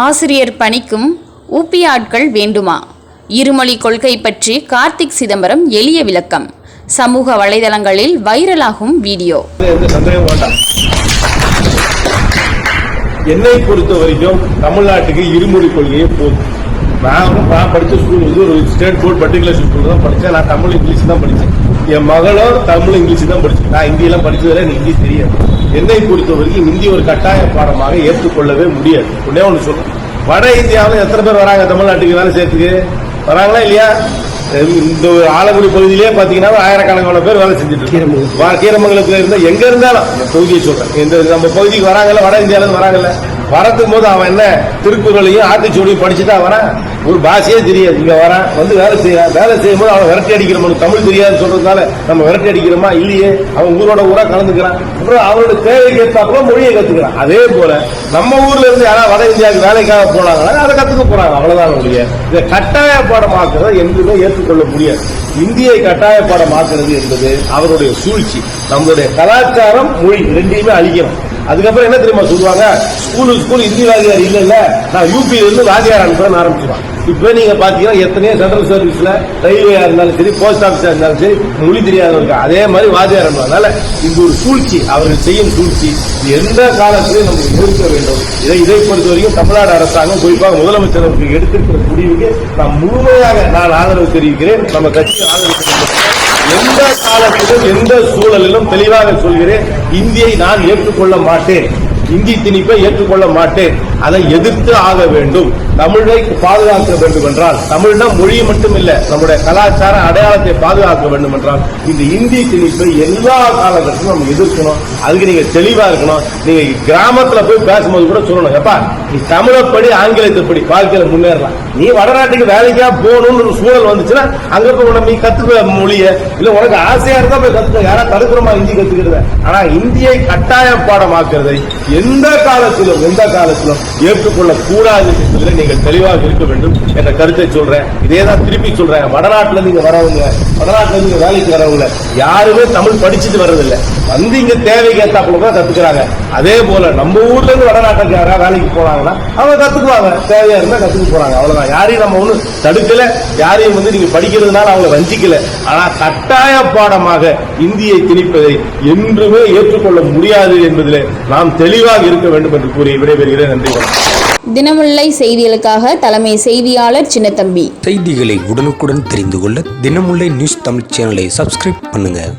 ஆசிரியர் பணிக்கும் ஊப்பி ஆட்கள் வேண்டுமா? இருமொழி கொள்கை பற்றி கார்த்திக் சிதம்பரம் எளிய விளக்கம். சமூக வலைதளங்களில் வைரலாகும் வீடியோ. என்னை பொறுத்த வரைக்கும் தமிழ்நாட்டுக்கு இருமொழி கொள்கையே போதும். நான் நான் படித்த ஸ்கூல் வந்து ஒரு ஸ்டேட் போர்ட் பர்டிகுலர் ஸ்கூல் தான் படித்தேன் நான் தமிழ் இங்கிலீஷ் தான் படித்தேன் என் மகளும் தமிழ் இங்கிலீஷ் தான் படித்தேன் நான் ஹிந்தியெல்லாம் படித்ததில்லை எனக்கு ஹிந்தி தெரியாது. என்னை பொறுத்த வரைக்கும் ஹிந்தி ஒரு கட்டாய பாடமாக ஏற்றுக்கொள்ளவே முடியாது. ஒன்னே ஒன்று சொல்றேன். வட இந்தியாவில் எத்தனை பேர் வராங்க? தமிழ்நாட்டுக்கு வேலை செய்யறதுக்கு. வராங்களா இல்லையா? இந்த ஆலங்குடி பகுதியிலே பாத்தீங்கன்னா ஆயிரக்கணக்கான பேர் வேலை செஞ்சுட்டு கீரமங்கலத்துல இருந்தா எங்க இருந்தாலும் இந்த பகுதியை சொல்றேன். இந்த நம்ம பகுதிக்கு வராங்கல்ல வட இந்தியால இருந்து வராங்கல்ல. வரத்துக்கும் போது அவன் என்ன திருக்குறளையும் ஆத்திச்சூடியும் படிச்சுட்டா வரான் ஒரு பாஷையே தெரியாது. இங்க வரான் வந்து வேலை செய்ய வேலை செய்யும் போது அவன் விரட்டி அடிக்கிறோம். தமிழ் தெரியாதுன்னு சொல்றதுனால நம்ம விரட்டி அடிக்கிறோமா? இல்லையே. அவன் ஊரோட ஊரா கலந்துக்கிறான். அப்புறம் அவனோட தேவைக்கு ஏற்றாப்புல மொழியை கத்துக்கிறான். அதே போல நம்ம ஊர்ல இருந்து யாராவது வட இந்தியாவுக்கு வேலைக்காக போனாங்கன்னா அதை கத்துக்க போறாங்க. அவ்வளவுதான் ஒழிய இதை கட்டாய பாடமாக்குறத என்றுமே ஏற்றுக்கொள்ள முடியாது. இந்தியை கட்டாய பாடமாக்குறது என்பது அவருடைய சூழ்ச்சி. நம்மளுடைய கலாச்சாரம் மொழி ரெண்டையுமே அழிக்கணும். அதுக்கப்புறம் என்ன தெரியுமா சொல்லுவாங்க? ஸ்கூலு ஸ்கூல் இந்திய வாத்தியார் இல்ல இல்ல நான் யூபியில இருந்து வாத்தியார் அனுப்புறேன்னு ஆரம்பிச்சிருவான் இப்ப நீங்க பாத்தீங்கன்னா எத்தனையோ சென்ட்ரல் சர்வீஸ்ல ரயில்வேயா இருந்தாலும் சரி போஸ்ட் ஆபீஸா இருந்தாலும் சரி மொழி தெரியாதவருக்கு? இருக்கா அதே மாதிரி வாத்தியார் அனுப்புவாங்க. அதனால இது ஒரு சூழ்ச்சி. அவர்கள் செய்யும் சூழ்ச்சி. எந்த காலத்திலையும் நம்ம எதிர்க்க வேண்டும். இதை இதை பொறுத்த வரைக்கும் தமிழ்நாடு அரசாங்கம் குறிப்பாக முதலமைச்சர் அவர்கள் எடுத்திருக்கிற முடிவுக்கு நான் முழுமையாக நான் ஆதரவு தெரிவிக்கிறேன். நம்ம கட்சி ஆதரவு தெரிவிக்கிறேன் எந்த காலத்திலும் எந்த சூழலிலும் தெளிவாக சொல்கிறேன். இந்தியை நான் ஏற்றுக்கொள்ள மாட்டேன். இந்தி திணிப்பை ஏற்றுக்கொள்ள மாட்டேன். அதை எதிர்த்து ஆக வேண்டும். தமிழை பாதுகாக்க வேண்டும் என்றால் தமிழ்னா மொழி மட்டும் இல்லை நம்முடைய கலாச்சார அடையாளத்தை பாதுகாக்க வேண்டும் என்றால் இந்த இந்தி திணிப்பை எல்லா காலகட்டத்திலும் நம்ம எதிர்க்கணும். அதுக்கு நீங்க தெளிவா இருக்கணும். நீங்க கிராமத்துல போய் பேசும்போது கூட சொல்லணும். எப்பா நீ தமிழப்படி ஆங்கிலத்தை படி வாழ்க்கையில முன்னேறலாம். நீ வடநாட்டுக்கு வேலைக்கா போகணும்னு ஒரு சூழல் வந்துச்சுன்னா அங்க போய் உனக்கு நீ கத்துக்க மொழிய. இல்ல உனக்கு ஆசையா இருந்தா போய் கத்துக்க. யாரா தடுக்கிறோமா ஹிந்தி கத்துக்கிறத ஆனா இந்தியை கட்டாய பாடமாக்குறதை எந்த காலத்திலும் எந்த காலத்திலும் ஏற்றுக்கொள்ள கூடாது என்பதில் நீங்கள் தெளிவாக இருக்க வேண்டும் என்ற கருத்தை சொல்றேன். இதே தான் திருப்பி சொல்றேன். வடநாட்டுல நீங்க வரவங்க இருந்து வேலைக்கு வரவங்கள யாருமே தமிழ் படிச்சுட்டு வர்றதில்ல. வந்து இங்க தேவைக்கு ஏத்தாப்புல தான் கத்துக்கிறாங்க. அதே போல நம்ம ஊர்ல இருந்து வடநாட்டுக்கு யாராவது வேலைக்கு போனாங்கன்னா அவங்க கத்துக்குவாங்க. தேவையா இருந்தா கத்துக்க போறாங்க. அவ்வளவுதான். யாரையும் நம்ம ஒன்றும் தடுக்கல. யாரையும் வந்து நீங்க படிக்கிறதுனால அவங்க வஞ்சிக்கல. ஆனா கட்டாய பாடமாக இந்தியை திணிப்பதை என்றுமே ஏற்றுக்கொள்ள முடியாது என்பதிலே நாம் தெளிவாக இருக்க வேண்டும் என்று கூறி விடைபெறுகிறேன். நன்றி தினமுல்லை செய்திகளுக்காக தலைமை செய்தியாளர் சின்னத்தம்பி. செய்திகளை உடனுக்குடன் தெரிந்து கொள்ள தினமுல்லை நியூஸ் தமிழ் சேனலை சப்ஸ்கிரைப் பண்ணுங்க.